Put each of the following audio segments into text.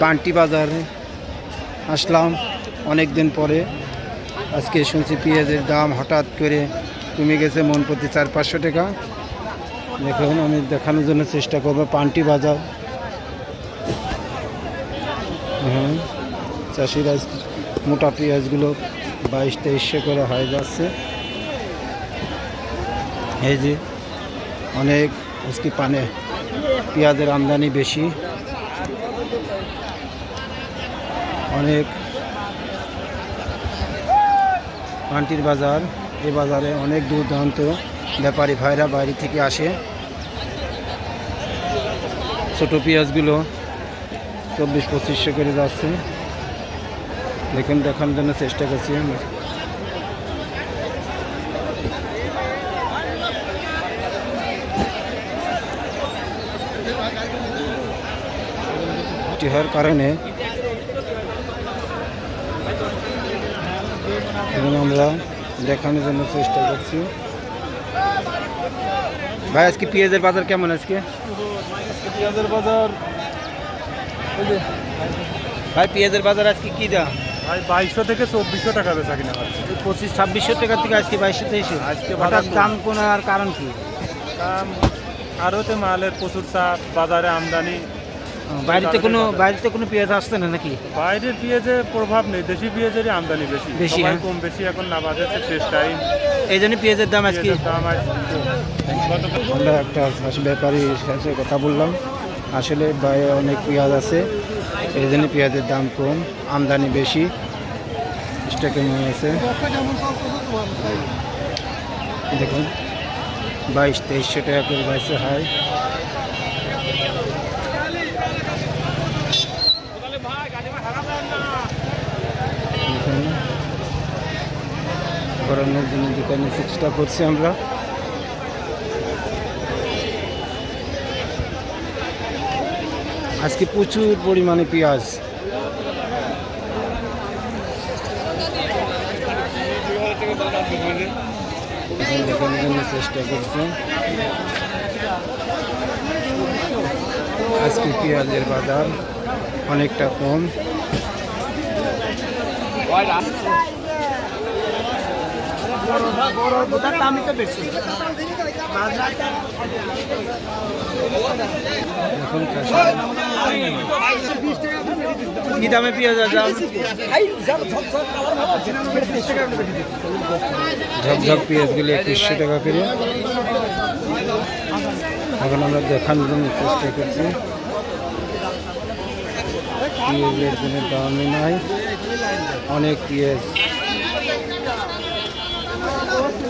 পান্টি বাজারে আসলাম অনেক দিন পরে। আজকে শুনছি পেঁয়াজের দাম হঠাৎ করে কমে গেছে, মন প্রতি চার পাঁচশো টাকা। দেখুন, আমি দেখানোর জন্য চেষ্টা করব পান্টি বাজার। হ্যাঁ চাষিরা মোটা পেঁয়াজগুলো বাইশ তেইশশো করে হয়ে যাচ্ছে। এই যে অনেক আজকে পানে পেঁয়াজের আমদানি বেশি। অনেক পান্টির বাজার, এ বাজারে অনেক দূর দূরান্ত ব্যাপারী ভাইরা বাইরে থেকে আসে। ছোটো পেঁয়াজগুলো চব্বিশ পঁচিশশো করে যাচ্ছে। দেখুন, দেখানোর জন্য চেষ্টা করছি। বৃষ্টি হওয়ার কারণে। এবং আমরা দেখানোর জন্য চেষ্টা করছি। ভাই আজকে পেঁয়াজের বাজার কেমন আজকে? পেঁয়াজের বাজার ভাই পেঁয়াজের বাজার আজকে কি দাম? ভাই বাইশশো থেকে চব্বিশশো টাকা বেচা কিনা হচ্ছে। পঁচিশ ছাব্বিশশো টাকা থেকে আজকে বাইশশো তেইশশো। আজকে হঠাৎ। দাম কমার কারণ কি? দাম আরোতে মালের প্রচুর চাপ বাজারে আমদানি। বাইরেতে কোনো বাইরেতে কোনো পেঁয়াজ আসছে না নাকি? বাইরের পেঁয়াজের প্রভাব নেই দেশি পেঁয়াজেরই আমদানি বেশি। বেশি, হ্যাঁ। কম বেশি এখন না বাজাচ্ছে শেষ টাইম এই জন্য পেঁয়াজের দাম আজকে দাম। আমরা একটা চাষি ব্যাপারীর সাথে কথা বললাম। আসলে বাইরে অনেক পেঁয়াজ আছে এই জন্য পেঁয়াজের দাম কম আমদানি বেশি। স্টকে মনে আছে? দেখুন বাইশ তেইশশো টাকা করে বাইশে হয় দেখুন, গরমের জন্য দোকানে চেষ্টা করছি আমরা। আজকে প্রচুর পরিমাণে পেঁয়াজ। চেষ্টা করছি। আজকে পেঁয়াজের বাজার অনেকটা কম। কি দামে পেঁয়াজ ঝকঝক পেঁয়াজগুলি একুশশো টাকা করে। এখন আমরা দেখানোর জন্য চেষ্টা করছি। পেঁয়াজের কোনো দামই নাই। অনেক পেঁয়াজ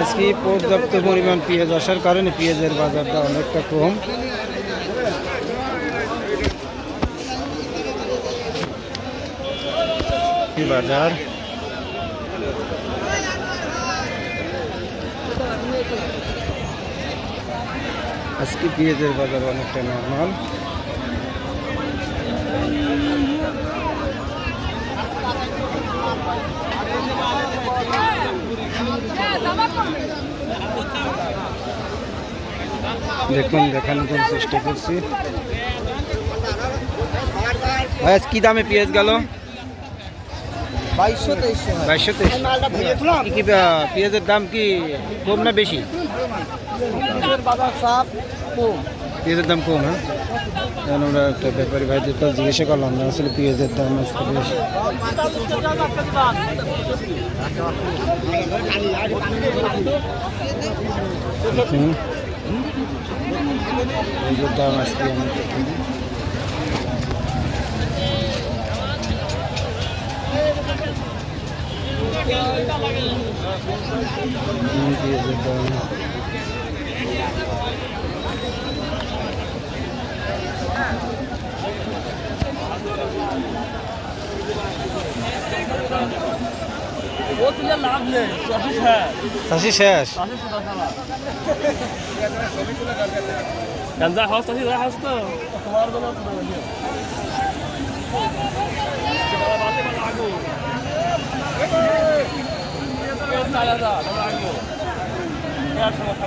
আজকে পর্যাপ্ত পরিমাণ পেঁয়াজ আসার কারণে পেঁয়াজের বাজারটা অনেকটা কম। এই বাজার। আজকে পেঁয়াজের বাজার অনেকটা নর্মাল দেখুন দেখানোর জন্য চেষ্টা করছি ভাই আজ কি দামে পেঁয়াজ গেল বাইশশো তেইশশো বাইশশো তেইশ কি কি পে- পেঁয়াজের দাম কি কম না বেশি বাজার চাপ কম পেঁয়াজের দাম কম হ্যাঁ এখন আমরা একটা ব্যাপারী ভাইদের তো জিজ্ঞাসা করলাম না আসলে পেঁয়াজের দাম আজকে বেশি। পেঁয়াজের দাম আজকে পেঁয়াজের দাম। চাষি শেষ। গাঞ্জা হাউস চাষি হাউস তো। তোমার জন্য সমস্যা